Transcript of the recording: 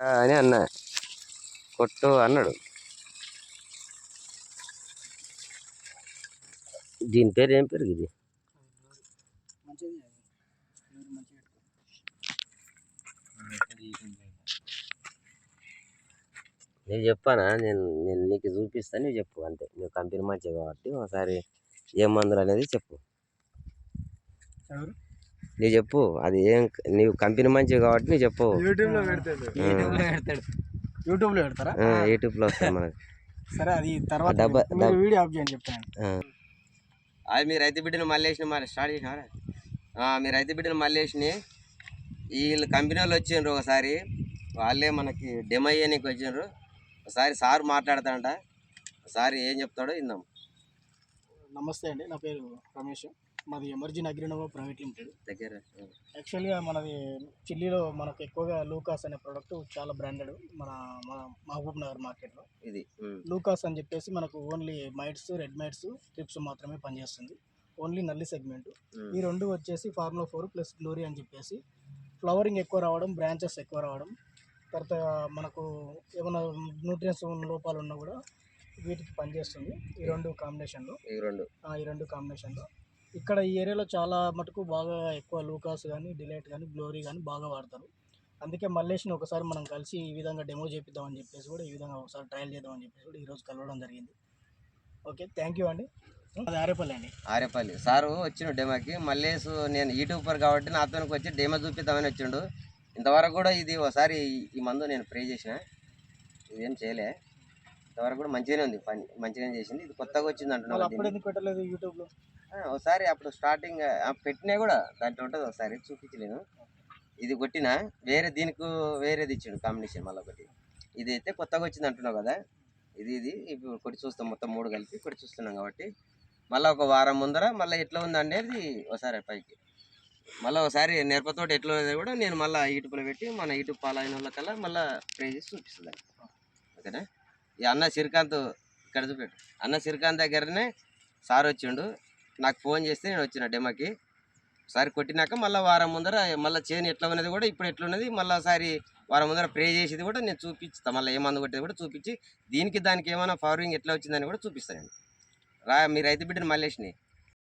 అని అన్నా. కొట్టు అన్నాడు. దీని పేరు ఏం పేరు ఇది? నేను చెప్పానా? నేను నేను నీకు చూపిస్తాను నువ్వు చెప్పు అంతే. నువ్వు కంపెనీ మంచిగా కాబట్టి ఒకసారి ఏం మందులు అనేది చెప్పు. ఎవరు? నువ్వు చెప్పు. అది ఏం నీవు కంపెనీ మంచిగా కాబట్టి నువ్వు చెప్పు. యూట్యూబ్లో పెడతాడు. యూట్యూబ్లో పెడతాడు. యూట్యూబ్లో పెడతారా యూట్యూబ్లో వస్తాయి మనకి. సరే అది తర్వాత డబ్బా- వీడియో ఆఫ్ చేయండి చెప్తాను. అది మీరు రైతు బిడ్డను మళ్ళీ వేసిన మరి స్టార్ట్ చేసినారా మీరు రైతు బిడ్డను మళ్ళీ వేసిన వీళ్ళు కంపెనీ వాళ్ళు వచ్చిండ్రు ఒకసారి. వాళ్ళే మనకి డెమో అయ్యడానికి వచ్చిండ్రు. ఒకసారి సార్ మాట్లాడతాడంట. సార్ ఏం చెప్తాడో ఇందాం నమస్తే అండి నా పేరు రమేష్. మాది ఎమర్జీ అగ్రినోవా ప్రైవేట్ లిమిటెడ్. దగ్గర. యాక్చువల్గా మనది చిల్లీలో మనకు ఎక్కువగా లూకాస్ అనే ప్రోడక్ట్ చాలా బ్రాండెడ్ మన మన మహబూబ్ నగర్ మార్కెట్లో. ఇది లూకాస్ అని చెప్పేసి మనకు only mites red mites thrips మాత్రమే పనిచేస్తుంది. ఓన్లీ నల్లి సెగ్మెంట్. ఈ రెండు వచ్చేసి ఫార్ములా ఫోర్ ప్లస్ గ్లోరీ అని చెప్పేసి ఫ్లవరింగ్ ఎక్కువ రావడం బ్రాంచెస్ ఎక్కువ రావడం తర్వాత మనకు ఏమైనా న్యూట్రియన్స్ లోపాలు ఉన్నా కూడా వీటికి పనిచేస్తుంది. ఈ రెండు కాంబినేషన్లో. ఈ రెండు. ఈ రెండు కాంబినేషన్లో. ఇక్కడ ఈ ఏరియాలో చాలా మటుకు బాగా ఎక్కువ లూకాస్ కానీ డిలైట్ కానీ గ్లోరీ కానీ బాగా వాడతారు. అందుకే మల్లేష్ని ఒకసారి మనం కలిసి ఈ విధంగా డెమో చేపిద్దామని చెప్పేసి కూడా ఈ విధంగా ఒకసారి ట్రయల్ చేద్దామని చెప్పేసి కూడా ఈరోజు కలవడం జరిగింది. ఓకే థ్యాంక్ యూ అండి. అది ఆరేపల్లి అండి. ఆరేపల్లి. సారు వచ్చిండు డెమోకి. మల్లేసు నేను యూట్యూబర్ కాబట్టి నాతోనికి వచ్చి డెమో చూపిద్దామని వచ్చిండు. ఇంతవరకు కూడా ఇది ఒకసారి ఈ- మందు నేను ప్రే చేసిన. ఇదేం చేయలే. ఇంతవరకు కూడా మంచిగానే ఉంది. పని మంచిగానే చేసింది. ఇది కొత్తగా వచ్చింది అప్పుడు ఎందుకు పెట్టలేదు యూట్యూబ్లో? ఒకసారి అప్పుడు స్టార్టింగ్ పెట్టినా కూడా దాంట్లో ఉంటుంది ఒకసారి చూపించలేను. ఇది కొట్టిన వేరే దీనికి వేరేది ఇచ్చాడు కాంబినేషన్ మళ్ళీ ఒకటి. ఇది అయితే కొత్తగా వచ్చింది అంటున్నావు కదా ఇది ఇది ఇప్పుడు కొట్టి చూస్తాం మొత్తం మూడు కలిపి కొట్టి చూస్తున్నాం కాబట్టి. మళ్ళీ ఒక వారం ముందర మళ్ళీ ఎట్లా ఉంది అనేది ఒకసారి పైకి. మళ్ళీ ఒకసారి నేర్పతోటి ఎట్లా ఉన్నది కూడా నేను మళ్ళీ యూట్యూబ్లో పెట్టి మన యూట్యూబ్ ఫాలో అయిన వాళ్ళకల్లా మళ్ళీ ప్రే చేసి చూపిస్తుంది ఓకేనా? ఈ అన్న శ్రీకాంత్ ఇక్కడ చూపెట్టు. అన్న శ్రీకాంత్ దగ్గరనే సార్ వచ్చిండు. నాకు ఫోన్ చేస్తే నేను వచ్చిన డెమోకి. ఒకసారి కొట్టినాక మళ్ళీ వారం ముందర మళ్ళీ చేను ఎట్లా ఉన్నది కూడా ఇప్పుడు ఎట్లున్నది మళ్ళీ ఒకసారి వారం ముందర ప్రే చేసేది కూడా నేను చూపిస్తాను మళ్ళీ ఏమందు కొట్టేది కూడా చూపించి దీనికి దానికి ఏమైనా ఫార్వింగ్ ఎట్లా వచ్చిందని కూడా చూపిస్తాను నేను. రా మీ రైతు బిడ్డను మల్లేష్ని.